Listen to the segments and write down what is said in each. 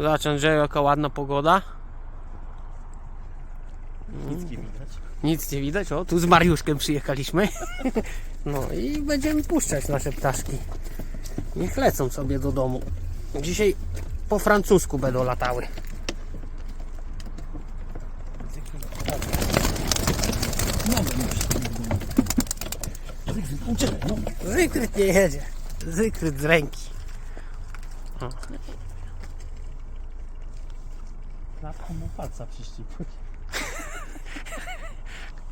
Zobacz Andrzeju, jaka ładna pogoda. Nic nie widać. Nic nie widać. O, tu z Mariuszkiem przyjechaliśmy. No i będziemy puszczać nasze ptaszki. Niech lecą sobie do domu. Dzisiaj po francusku będą latały. Zykryt nie jedzie. Zykryt z ręki. Klatką mu palca przyszczypać.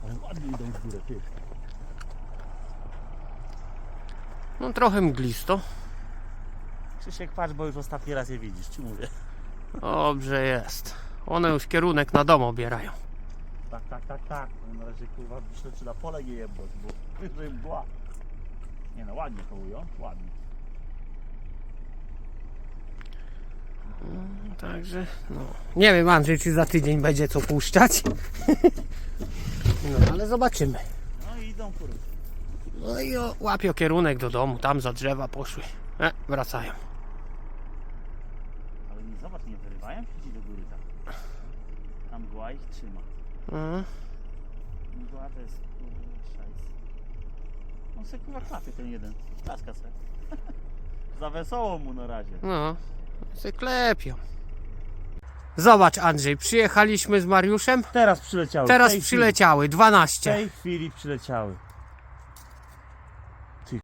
Ale ładnie idą w górę, ty. No trochę mglisto. Krzysiek, patrz, bo już ostatni raz je widzisz, ci mówię. Dobrze jest. One już kierunek na dom obierają. Tak, tak, tak, tak. No Na razie kurwa myślę, czy na pole nie jebać, bo wyżej. Nie no, ładnie kołują, ładnie. Także, no. Nie wiem, Andrzej, czy za tydzień będzie co puszczać. No, ale zobaczymy. No i idą kurwa. No i o, łapią kierunek do domu. Tam za drzewa poszły. E, wracają. Ale nie, zobacz, nie wyrywają się ci do góry tak. Tam mgła ich trzyma. Mhm. Mgła to jest kurwa szajs. On se kurwa klapie ten jeden. Klaska se. Za wesoło mu na razie. No, se klepią. Zobacz, Andrzej, przyjechaliśmy z Mariuszem. Teraz przyleciały. w Teraz tej przyleciały Chwili, w 12. tej chwili przyleciały.